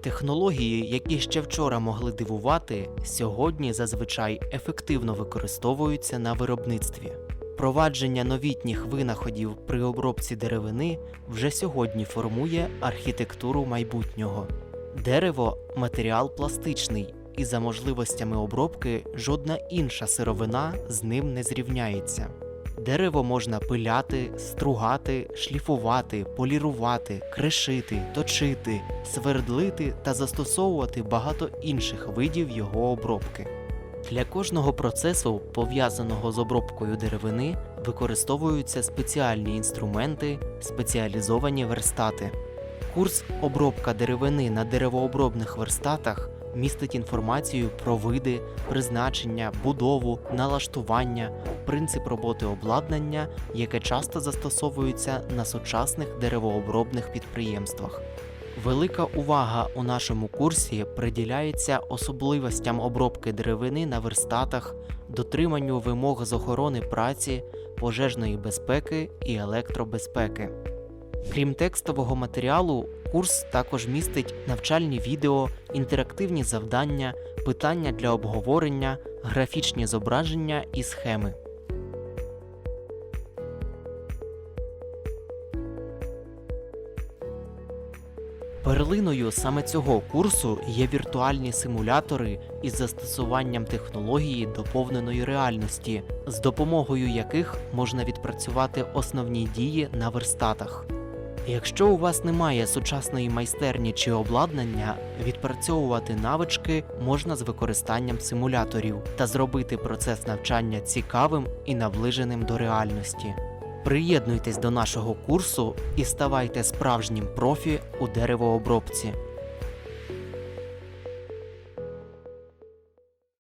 Технології, які ще вчора могли дивувати, сьогодні зазвичай ефективно використовуються на виробництві. Провадження новітніх винаходів при обробці деревини вже сьогодні формує архітектуру майбутнього. Дерево матеріал пластичний, і за можливостями обробки жодна інша сировина з ним не зрівняється. Дерево можна пиляти, стругати, шліфувати, полірувати, кришити, точити, свердлити та застосовувати багато інших видів його обробки. Для кожного процесу, пов'язаного з обробкою деревини, використовуються спеціальні інструменти, спеціалізовані верстати. Курс обробка деревини на деревообробних верстатах містить інформацію про види, призначення, будову, налаштування, принцип роботи обладнання, яке часто застосовується на сучасних деревообробних підприємствах. Велика увага у нашому курсі приділяється особливостям обробки деревини на верстатах, дотриманню вимог з охорони праці, пожежної безпеки і електробезпеки. Крім текстового матеріалу, курс також містить навчальні відео, інтерактивні завдання, питання для обговорення, графічні зображення і схеми. Перлиною саме цього курсу є віртуальні симулятори із застосуванням технології доповненої реальності, з допомогою яких можна відпрацювати основні дії на верстатах. Якщо у вас немає сучасної майстерні чи обладнання, відпрацьовувати навички можна з використанням симуляторів та зробити процес навчання цікавим і наближеним до реальності. Приєднуйтесь до нашого курсу і ставайте справжнім профі у деревообробці.